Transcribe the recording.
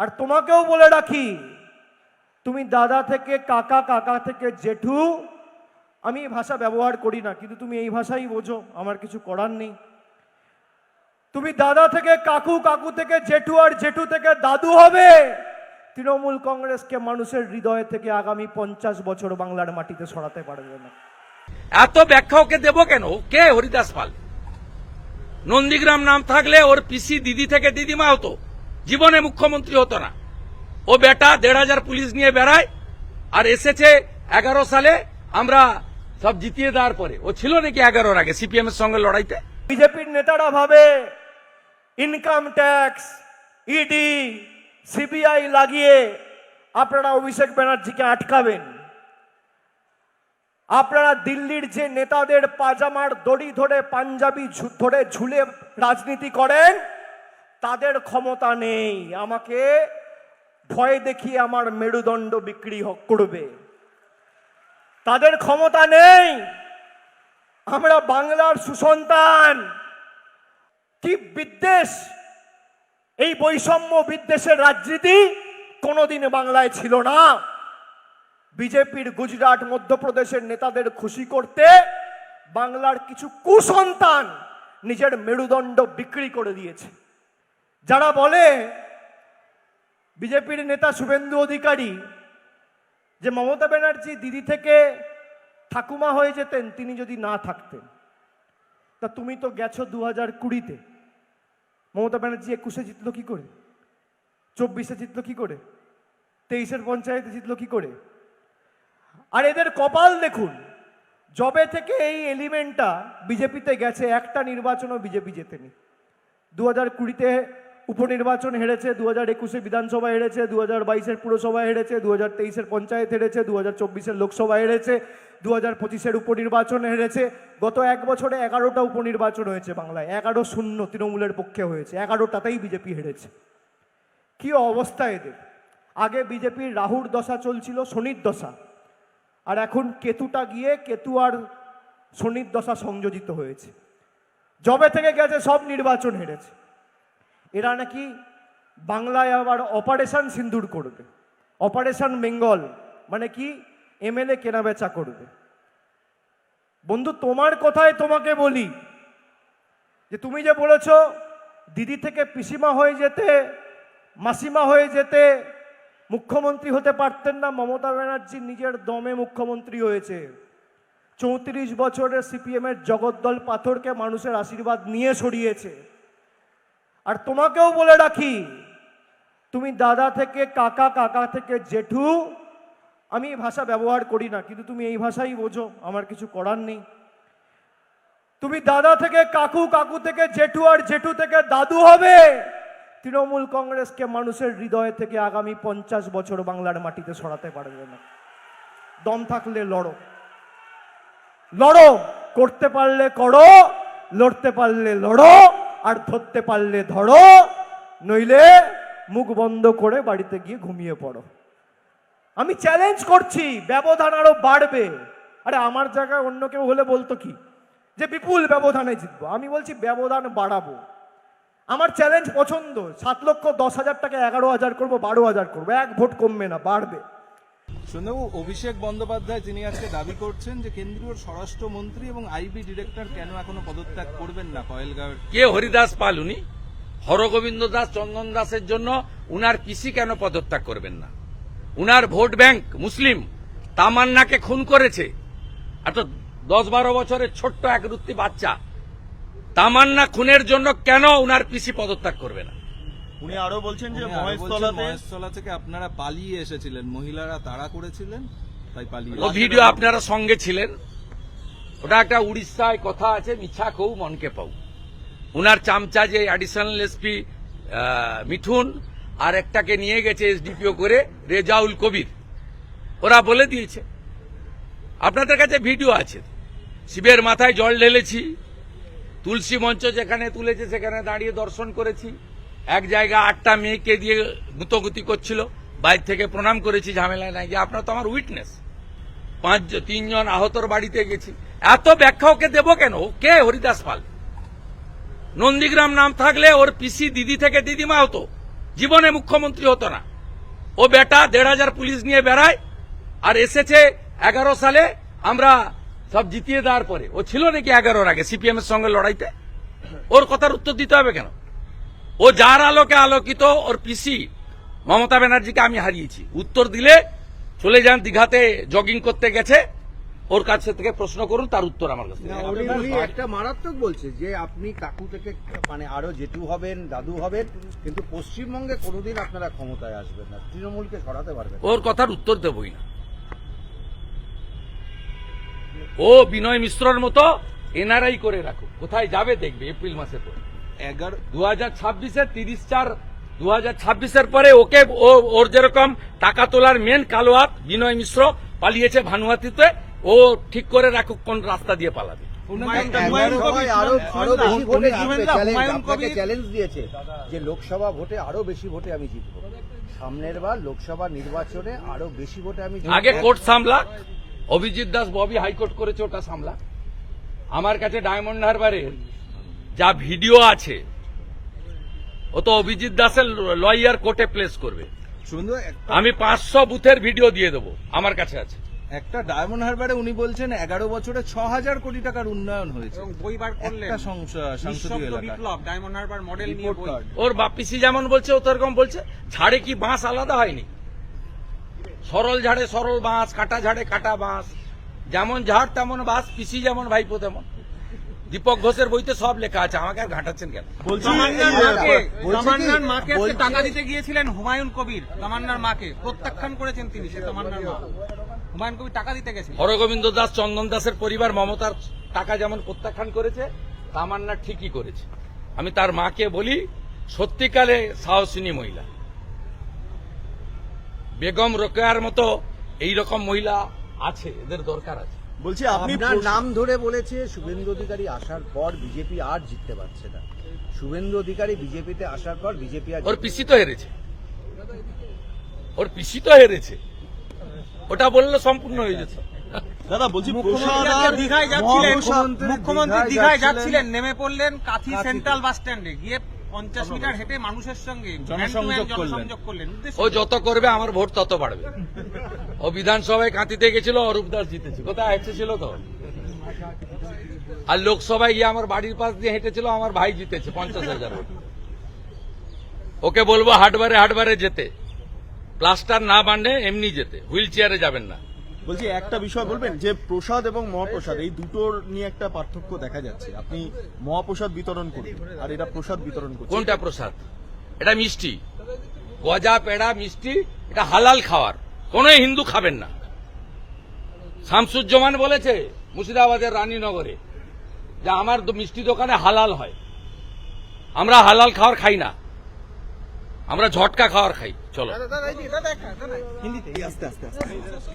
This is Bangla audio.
আর তোমাকেও বলে রাখি, তুমি দাদা থেকে কাকা কাকা থেকে জেঠু, আমি এই ভাষা ব্যবহার করি না, কিন্তু তুমি এই ভাষাই বোঝো, আমার কিছু করার নেই। তুমি দাদা থেকে কাকু কাকু থেকে জেঠু আর জেঠু থেকে দাদু হবে, তৃণমূল কংগ্রেসকে মানুষের হৃদয় থেকে আগামী পঞ্চাশ বছর বাংলার মাটিতে সরাতে পারবে না। এত ব্যাখ্যা ওকে দেব কেন? কে হরিদাস পাল? নন্দীগ্রাম নাম থাকলে ওর পিসি দিদি থেকে দিদিমা হতো। জীবনে মুখ্যমন্ত্রী হতো না। ও বেটা দেড় হাজার পুলিশ নিয়ে বেড়ায়, আর এসেছে এগারো সালে, আমরা সব জিতিয়ে দেওয়ার পরে। ও ছিল নাকি এগারোর আগে সিপিএম এর সঙ্গে লড়াইতে? বিজেপির নেতারা ভাবে ইনকাম ট্যাক্স ইডি সিবিআই লাগিয়ে আপনারা অভিষেক ব্যানার্জিকে আটকাবেন। আপনারা দিল্লির যে নেতাদের পাজামার দড়ি ধরে, পাঞ্জাবি ধরে ঝুলে রাজনীতি করেন তাদের ক্ষমতা নেই। আমাকে ভয় দেখিয়ে আমার মেরুদণ্ড বিক্রি করবে। তাদের ক্ষমতা নেই। আমরা বাংলার সুসন্তান। কি বিদ্বেষ? এই বৈষম্য বিদ্বেষের রাজনীতি কোনোদিন বাংলায় ছিল না। বিজেপির গুজরাট, মধ্যপ্রদেশের নেতাদের খুশি করতে বাংলার কিছু কুসন্তান নিজের মেরুদণ্ড বিক্রি করে দিয়েছে। যারা বলে বিজেপির নেতা শুভেন্দু অধিকারী যে মমতা ব্যানার্জি দিদি থেকে ঠাকুমা হয়ে যেতেন, তিনি যদি না থাকতেন, তা তুমি তো গেছো দু হাজার কুড়িতে। মমতা ব্যানার্জি একুশে জিতলো কি করে? চব্বিশে জিতলো কি করে? তেইশের পঞ্চায়েতে জিতলো কি করে? আর এদের কপাল দেখুন জবে থেকে এই এলিমেন্টটা বিজেপিতে গেছে, একটা নির্বাচনও বিজেপি জেতেনি। দু হাজার কুড়িতে উপনির্বাচন হেরেছে দু হাজার একুশে বিধানসভা হেরেছে দু হাজার বাইশের পুরসভা হেরেছে দু হাজার তেইশের পঞ্চায়েত হেরেছে দু হাজার চব্বিশের লোকসভা হেরেছে দু হাজার পঁচিশের উপনির্বাচন হেরেছে। গত এক বছরে এগারোটা উপনির্বাচন হয়েছে বাংলায়, এগারো শূন্য তৃণমূলের পক্ষে হয়েছে, এগারোটাতেই বিজেপি হেরেছে। কি অবস্থা এদের? আগে বিজেপির রাহুর দশা চলছিল শনির দশা, আর এখন কেতুটা গিয়ে কেতু আর শনির দশা সংযোজিত হয়েছে। জবে থেকে গেছে সব নির্বাচন হেরেছে। এরা নাকি বাংলায় আবার অপারেশন সিন্দুর করবে। অপারেশন বেঙ্গল মানে কি? এমএলএ কেনাবেচা করবে। বন্ধু, তোমার কথায় তোমাকে বলি যে তুমি যে বলেছ, দিদি থেকে পিসিমা হয়ে যেতে, মাসিমা হয়ে যেতে, মুখ্যমন্ত্রী হতে পারতেন না, মমতা ব্যানার্জি নিজের দমে মুখ্যমন্ত্রী হয়েছে। চৌত্রিশ বছরের সিপিএমের জগদ্দল পাথরকে মানুষের আশীর্বাদ নিয়ে সরিয়েছে। আর তোমাকেও বলে রাখি, তুমি দাদা থেকে কাকা কাকা থেকে জেঠু, আমি এই ভাষা ব্যবহার করি না, কিন্তু তুমি এই ভাষাই বোঝো, আমার কিছু করার নেই। তুমি দাদা থেকে কাকু কাকু থেকে জেঠু আর জেঠু থেকে দাদু হবে, তৃণমূল কংগ্রেসকে মানুষের হৃদয় থেকে আগামী পঞ্চাশ বছর বাংলার মাটিতে সরাতে পারবে না। দম থাকলে লড়ো। লড়ো, করতে পারলে করো, লড়তে পারলে লড়ো। আর ধরতে পারলে ধরো, নইলে মুখ বন্ধ করে বাড়িতে গিয়ে ঘুমিয়ে পড়ো। আমি চ্যালেঞ্জ করছি, ব্যবধান আরও বাড়বে। আরে আমার জায়গায় অন্য কেউ হলে বলতো কি? যে বিপুল ব্যবধানে জিতবো। আমি বলছি ব্যবধান বাড়াবো। আমার চ্যালেঞ্জ পছন্দ। সাত লক্ষ দশ হাজার টাকা, এগারো হাজার করব, বারো হাজার করব। এক ভোট কমবে না, বাড়বে। সন্ধ্যাবাবু অভিষেক বন্দ্যোপাধ্যায় তিনি আজকে দাবি করছেন যে কেন্দ্রীয় স্বরাষ্ট্রমন্ত্রী এবং আইবি ডিরেক্টর কেন এখনও পদত্যাগ করবেন না কয়েলগাঁওয়ের? কে হরিদাস পাল উনি? হরগোবিন্দ দাস, চন্দন দাসের জন্য উনার পিসি কেন পদত্যাগ করবেন না? উনার ভোট ব্যাংক মুসলিম, তামান্নাকে খুন করেছে। এত দশ বারো বছরের ছোট্ট এক রুত্তি বাচ্চা, তামান্না খুনের জন্য কেন উনার পিসি পদত্যাগ করবে না? উনি আরও বলছেন যে মহেশতলাতে মহেশতলা থেকে আপনারা পালিয়ে এসেছিলেন। মহিলারা তাড়া করেছিলেন তাই পালিয়ে ও ভিডিও আপনারা সঙ্গে ছিলেন। ওটা একটা উড়িষ্যায় কথা আছে মিছা কৌ মনকে পাও উনার চামচা যে অ্যাডিশনাল এসপি মিঠুন আর একটাকে নিয়ে গেছে এসডিপিও করে রেজাউল কবির। ওরা বলে দিয়েছে। আপনাদের কাছে ভিডিও আছে। শিবের মাথায় জল ঢেলেছি তুলসী মঞ্চ যেখানে তুলেছে সেখানে দাঁড়িয়ে দর্শন করেছি। এক জায়গায় আটটা মেয়েকে দিয়ে গুতগুতি করছিল, বাইর থেকে প্রণাম করেছি ঝামেলায় নাই, যে আপনার তো আমার উইটনেস। পাঁচ তিনজন আহতর বাড়িতে গেছি। এত ব্যাখ্যা ওকে দেব কেন? কে? হরিদাস পাল। নন্দীগ্রাম নাম থাকলে ওর পিসি দিদি থেকে দিদিমা হতো। জীবনে মুখ্যমন্ত্রী হতো না। ও বেটা দেড় হাজার পুলিশ নিয়ে বেড়ায়, আর এসেছে এগারো সালে, আমরা সব জিতিয়ে দেওয়ার পরে। ও ছিল নাকি এগারোর আগে সিপিএম এর সঙ্গে লড়াইতে? ওর কথার উত্তর দিতে হবে কেন? ও যার আলোকে আলোকিত ওর পিসি মমতা ব্যানার্জিকে আমি হারিয়েছি। উত্তর দিলে চলে যান দীঘাতে জগিং করতে গেছে। ওর কাছে থেকে প্রশ্ন করুন তার উত্তর আমার কাছে একটা মারাত্মক বলছে যে আপনি কাকু থেকে মানে আরও জেঠু হবেন দাদু হবেন কিন্তু পশ্চিমবঙ্গে কোনোদিন আপনারা ক্ষমতায় আসবেন না। তৃণমূলকে সরাতে পারবেন ওর কথার উত্তর দেবই না। ও বিনয় মিশ্রর মতো এনআরআই করে রাখো কোথায় যাবে দেখবে এপ্রিল মাসের পর এগারো দু হাজার ছাব্বিশের তিরিশ চার দু হাজার ছাব্বিশের পরে ওকে ওর যেরকম টাকা তোলার মেন কালো হাত বিনয় মিশ্র পালিয়েছে ভানুয়াতিতে ও ঠিক করে রাখুক কোন রাস্তা দিয়ে পালাবে। চ্যালেঞ্জ দিয়েছে যে লোকসভা ভোটে আরও বেশি ভোটে আমি জিতবো। সামনের বার লোকসভা নির্বাচনে আরও বেশি ভোটে আমি আগে কোর্ট সামলা অভিজিৎ দাস ববি হাইকোর্ট করেছে ওটা সামলা আমার কাছে ডায়মন্ড হারবারের যা ভিডিও আছে ও তো অভিজিৎ দাসের লয়ার কোর্টে প্লেস করবে। আমি পাঁচশো বুথের ভিডিও দিয়ে দেবো আমার কাছে আছে। একটা ডায়মন্ড হারবারে উনি বলছেন এগারো বছরে ছ হাজার কোটি টাকার উন্নয়ন হয়েছে। ওর বাপিসি যেমন বলছে ও তো এরকম বলছে ঝাড়ে কি বাঁশ আলাদা হয়নি? সরল ঝাড়ে সরল বাঁশ কাটা ঝাড়ে কাটা বাঁশ যেমন ঝাড় তেমন বাঁশ পিসি যেমন ভাইপো তেমন। দীপক ঘোষের বইতে সব লেখা আছে আমাকে আর ঘাটাচ্ছেন কেন? তামান্নার মাকে টাকা দিতে গিয়েছিলেন হুমায়ুন কবির তামান্নার মাকে প্রত্যাখ্যান করেছেন তিনি সে তামান্নার মা। হুমায়ুন কবির টাকা দিতে গেছেন হরগোবিন্দ দাস চন্দন দাসের পরিবার মমতার টাকা যেমন প্রত্যাখ্যান করেছে তামান্না ঠিকই করেছে। আমি তার মাকে বলি সত্যিকালে সাহসিনী মহিলা। বেগম রোকেয়ার মতো এই রকম মহিলা আছে এদের দরকার আছে। বলছি আপনি আপনার নাম ধরে বলেছে শুভেন্দু অধিকারী আসার পর বিজেপি আর জিততে পারছে না। শুভেন্দু অধিকারী বিজেপিতে আসার পর বিজেপি আর ওর পিসি তো হেরেছে। ওর পিসি তো হেরেছে। ওটা বললে সম্পূর্ণ হয়ে যেত। দাদা বলছি মুখ্যমন্ত্রী দীঘায় যাচ্ছিলেন। মুখ্যমন্ত্রী দীঘায় দীঘায় যাচ্ছিলেন। যাচ্ছিলেন নেমে পড়লেন কাথি সেন্ট্রাল বাস স্ট্যান্ডে। গিয়ে পঞ্চাশ মিটার হেঁটে মানুষের সঙ্গে জনসংযোগ করলেন। ও যত করবে আমার ভোট তত বাড়বে। ও বিধানসভায় কাঁতিতে গেছিল অরূপ দাস জিতেছে কোথায়? হেঁটেছিল তো? আর লোকসভায় গিয়ে আমার বাড়ির পাশ দিয়ে হেঁটেছিল আমার ভাই জিতেছে পঞ্চাশ হাজার ওকে বলব হাটবারে হাটবারে যেতে। প্লাস্টার না বানলে এমনি যেতে। হুইল চেয়ারে যাবেন না। বলছি একটা বিষয় বলবেন যে প্রসাদ এবং মহাপ্রসাদ এই দুটোর নিয়ে একটা পার্থক্য দেখা যাচ্ছে। আপনি মহাপ্রসাদ বিতরণ করবেন আর এটা প্রসাদ বিতরণ করছেন। কোনটা প্রসাদ? এটা মিষ্টি। গজা পেড়া মিষ্টি এটা হালাল খাওয়ার। কোন হিন্দু খাবেন না। শামসুজ্জামান বলেছে মুর্শিদাবাদের রানীনগরে যে আমার মিষ্টি দোকানে হালাল হয়। আমরা হালাল খাওয়ার খাই না। আমরা ঝটকা খাওয়ার খাই। চলো। দাদা দাদা এই যে, দাদা একটা, দাদা। হিন্দিতে আস্তে আস্তে আস্তে।